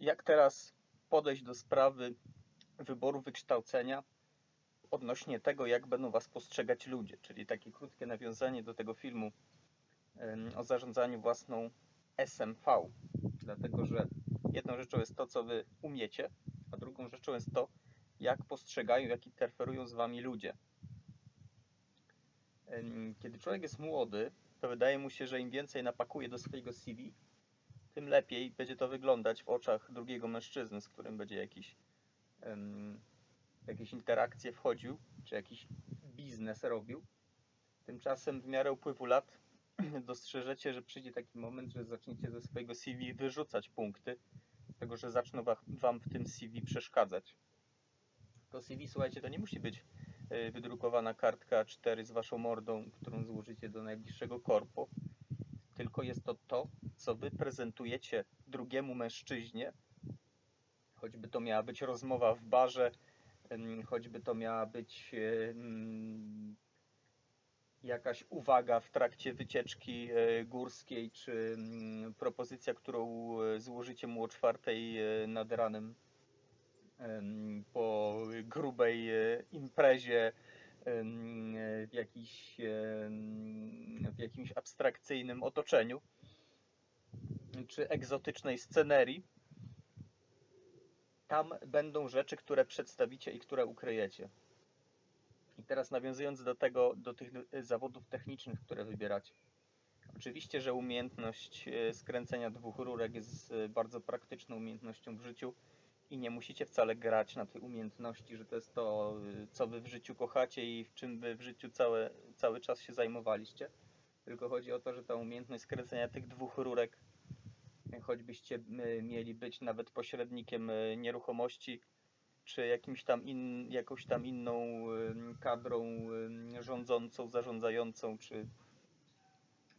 jak teraz podejść do sprawy wyboru wykształcenia odnośnie tego, jak będą Was postrzegać ludzie, czyli takie krótkie nawiązanie do tego filmu o zarządzaniu własną SMV, dlatego że jedną rzeczą jest to, co Wy umiecie, a drugą rzeczą jest to, jak postrzegają, jak interferują z Wami ludzie. Kiedy człowiek jest młody, to wydaje mu się, że im więcej napakuje do swojego CV, tym lepiej będzie to wyglądać w oczach drugiego mężczyzny, z którym będzie jakiś, em, jakieś interakcje wchodził, czy jakiś biznes robił. Tymczasem w miarę upływu lat dostrzeżecie, że przyjdzie taki moment, że zaczniecie ze swojego CV wyrzucać punkty, tego, że zaczną wa- Wam w tym CV przeszkadzać. To CV, słuchajcie, to nie musi być y, wydrukowana kartka A4 z Waszą mordą, którą złożycie do najbliższego korpo, tylko jest to to, co Wy prezentujecie drugiemu mężczyźnie, choćby to miała być rozmowa w barze, choćby to miała być jakaś uwaga w trakcie wycieczki e, górskiej, czy propozycja, którą e, złożycie mu o czwartej e, nad ranem em, po grubej imprezie w, w jakimś abstrakcyjnym otoczeniu czy egzotycznej scenerii. Tam będą rzeczy, które przedstawicie i które ukryjecie. I teraz nawiązując do tego, do tych e, zawodów technicznych, które wybieracie. Oczywiście, że umiejętność e, skręcenia dwóch rurek jest e, bardzo praktyczną umiejętnością w życiu i nie musicie wcale grać na tej umiejętności, że to jest to, y, co wy w życiu kochacie i w czym wy w życiu całe, cały czas się zajmowaliście. Tylko chodzi o to, że ta umiejętność skręcenia tych dwóch rurek, y, choćbyście y, mieli być nawet pośrednikiem y, nieruchomości, czy jakimś tam in, jakąś tam inną kadrą rządzącą, zarządzającą, czy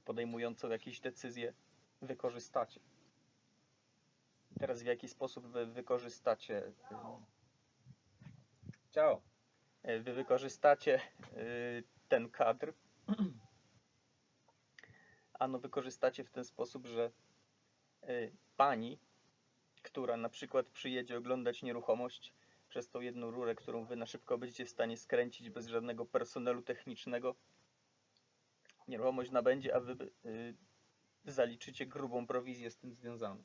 podejmującą jakieś decyzje, wykorzystacie. Teraz w jaki sposób wy wykorzystacie Ciao. Wy wykorzystacie ten kadr. Ano wykorzystacie w ten sposób, że y, pani, która na przykład przyjedzie oglądać nieruchomość przez tą jedną rurę, którą wy na szybko będziecie w stanie skręcić bez żadnego personelu technicznego, nieruchomość nabędzie, a wy y, zaliczycie grubą prowizję z tym związaną.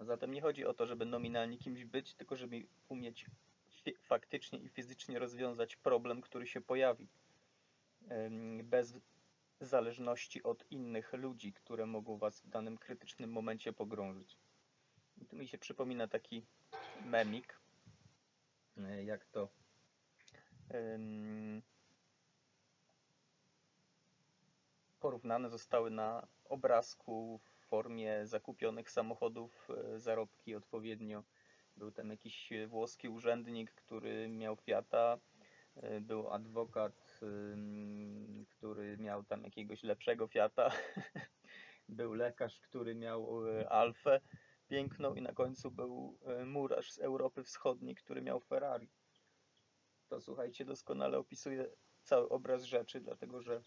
Zatem nie chodzi o to, żeby nominalnie kimś być, tylko żeby umieć faktycznie i fizycznie rozwiązać problem, który się pojawi. Bez zależności od innych ludzi, które mogą was w danym krytycznym momencie pogrążyć. I tu mi się przypomina taki memik, e, jak to porównane zostały na obrazku w formie zakupionych samochodów e, zarobki odpowiednio. Był tam jakiś włoski urzędnik, który miał Fiata, e, był adwokat, który miał tam jakiegoś lepszego Fiata, był lekarz, który miał e, Alfę piękną i na końcu był e, murarz z Europy Wschodniej, który miał Ferrari. To słuchajcie, doskonale opisuje cały obraz rzeczy, dlatego że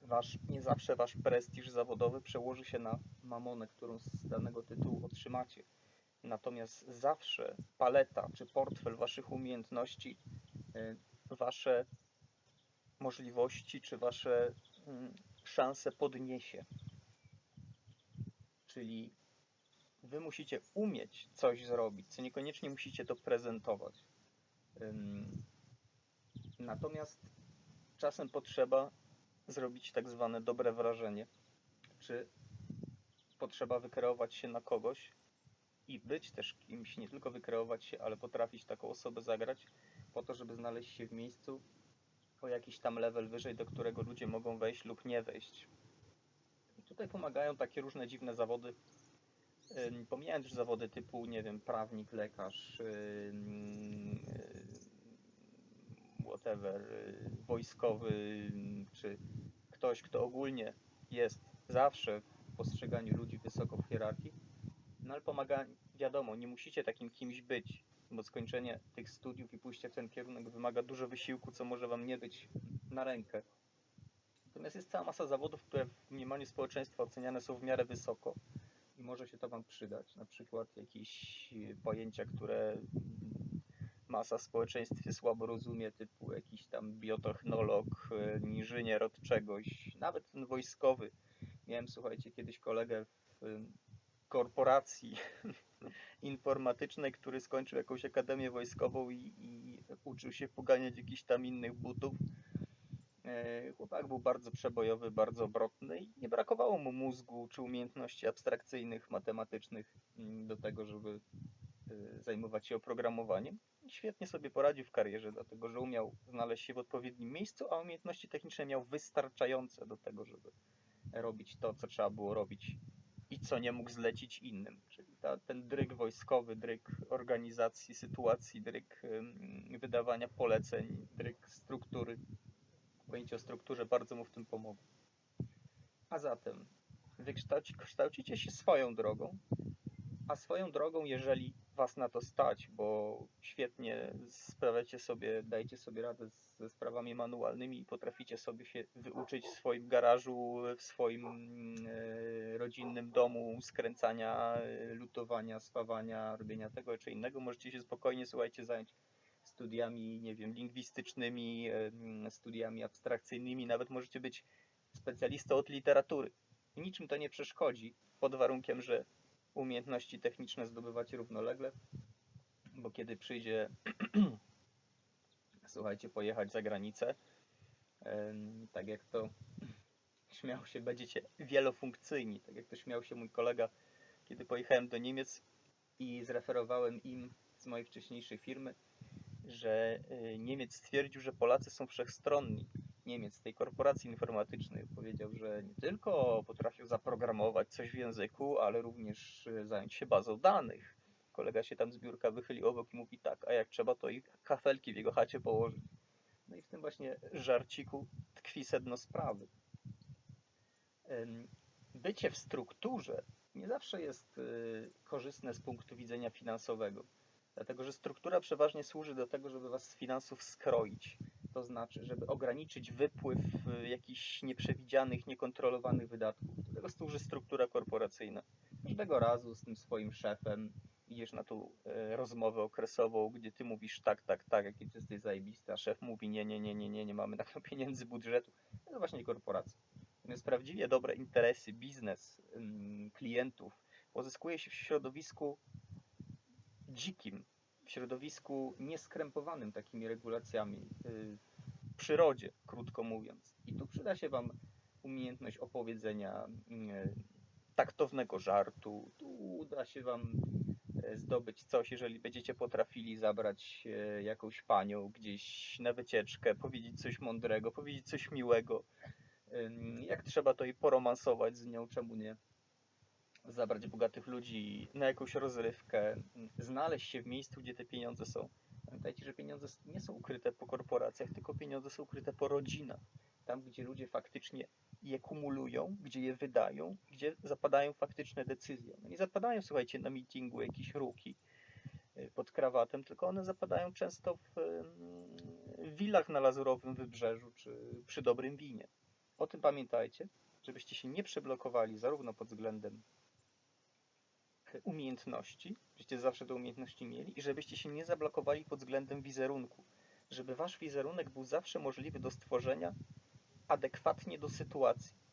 wasz, nie zawsze wasz prestiż zawodowy przełoży się na mamonę, którą z danego tytułu otrzymacie. Natomiast zawsze paleta czy portfel waszych umiejętności, y, wasze możliwości czy wasze mm, szanse podniesie. Czyli wy musicie umieć coś zrobić, co niekoniecznie musicie to prezentować. Natomiast czasem potrzeba zrobić tak zwane dobre wrażenie, czy potrzeba wykreować się na kogoś i być też kimś, nie tylko wykreować się, ale potrafić taką osobę zagrać, po to, żeby znaleźć się w miejscu o jakiś tam level wyżej, do którego ludzie mogą wejść lub nie wejść. I tutaj pomagają takie różne dziwne zawody, pomijając już zawody typu, nie wiem, prawnik, lekarz, whatever, wojskowy, czy ktoś, kto ogólnie jest zawsze w postrzeganiu ludzi wysoko w hierarchii, no ale pomaga, wiadomo, nie musicie takim kimś być, bo skończenie tych studiów i pójście w ten kierunek wymaga dużo wysiłku, co może wam nie być na rękę. Natomiast jest cała masa zawodów, które w mniemaniu społeczeństwa oceniane są w miarę wysoko i może się to Wam przydać. Na przykład jakieś pojęcia, które masa w społeczeństwie słabo rozumie, typu jakiś tam biotechnolog, inżynier od czegoś, nawet ten wojskowy. Miałem, słuchajcie, kiedyś kolegę w korporacji informatycznej, który skończył jakąś akademię wojskową i, i uczył się poganiać jakichś tam innych butów. E, Chłopak był bardzo przebojowy, bardzo obrotny i nie brakowało mu mózgu czy umiejętności abstrakcyjnych, matematycznych do tego, żeby e, zajmować się oprogramowaniem. Świetnie sobie poradził w karierze, dlatego że umiał znaleźć się w odpowiednim miejscu, a umiejętności techniczne miał wystarczające do tego, żeby robić to, co trzeba było robić i co nie mógł zlecić innym. Czyli ta, ten dryg wojskowy, dryg organizacji sytuacji, dryg wydawania poleceń, dryg struktury. Pojęcie o strukturze bardzo mu w tym pomogło. A zatem wykształci, kształcicie się swoją drogą, a swoją drogą, jeżeli was na to stać, bo świetnie sprawiacie sobie, dajecie sobie radę ze sprawami manualnymi i potraficie sobie się wyuczyć w swoim garażu, w swoim e, rodzinnym domu skręcania, e, lutowania, spawania, robienia tego czy innego, możecie się spokojnie, słuchajcie, zająć studiami, nie wiem, lingwistycznymi, e, mm, studiami abstrakcyjnymi, nawet możecie być specjalistą od literatury. Niczym to nie przeszkodzi, pod warunkiem, że umiejętności techniczne zdobywacie równolegle, bo kiedy przyjdzie, słuchajcie, pojechać za granicę, tak jak to śmiał się, będziecie wielofunkcyjni, tak jak to śmiał się mój kolega, kiedy pojechałem do Niemiec i zreferowałem im z mojej wcześniejszej firmy, że y, Niemiec stwierdził, że Polacy są wszechstronni. Niemiec, tej korporacji informatycznej, powiedział, że nie tylko potrafią zaprogramować coś w języku, ale również y, zająć się bazą danych. Kolega się tam z biurka wychylił obok i mówi tak, a jak trzeba, to i kafelki w jego chacie położyć. No i w tym właśnie żarciku tkwi sedno sprawy. Bycie w strukturze nie zawsze jest y, korzystne z punktu widzenia finansowego. Dlatego, że struktura przeważnie służy do tego, żeby was z finansów skroić. To znaczy, żeby ograniczyć wypływ y, jakichś nieprzewidzianych, niekontrolowanych wydatków. Do tego służy struktura korporacyjna. Każdego razu z tym swoim szefem idziesz na tą e, rozmowę okresową, gdzie ty mówisz tak, tak, tak, jaki ty jesteś zajebisty, a szef mówi nie, nie, nie, nie, nie, nie mamy na to pieniędzy budżetu. To właśnie korporacja. Natomiast prawdziwie dobre interesy, biznes klientów pozyskuje się w środowisku dzikim, w środowisku nieskrępowanym takimi regulacjami, y, w przyrodzie, krótko mówiąc. I tu przyda się Wam umiejętność opowiedzenia y, taktownego żartu, tu uda się Wam e, zdobyć coś, jeżeli będziecie potrafili zabrać e, jakąś panią gdzieś na wycieczkę, powiedzieć coś mądrego, powiedzieć coś miłego. Jak trzeba to i poromansować z nią, czemu nie? Zabrać bogatych ludzi na jakąś rozrywkę, znaleźć się w miejscu, gdzie te pieniądze są. Pamiętajcie, że pieniądze nie są ukryte po korporacjach, tylko pieniądze są ukryte po rodzinach. Tam, gdzie ludzie faktycznie je kumulują, gdzie je wydają, gdzie zapadają faktyczne decyzje. No nie zapadają, słuchajcie, na meetingu jakieś ruki y, pod krawatem, tylko one zapadają często w, ym, w willach na Lazurowym Wybrzeżu czy przy dobrym winie. O tym pamiętajcie, żebyście się nie przeblokowali zarówno pod względem umiejętności, żebyście zawsze te umiejętności mieli i żebyście się nie zablokowali pod względem wizerunku. Żeby wasz wizerunek był zawsze możliwy do stworzenia adekwatnie do sytuacji.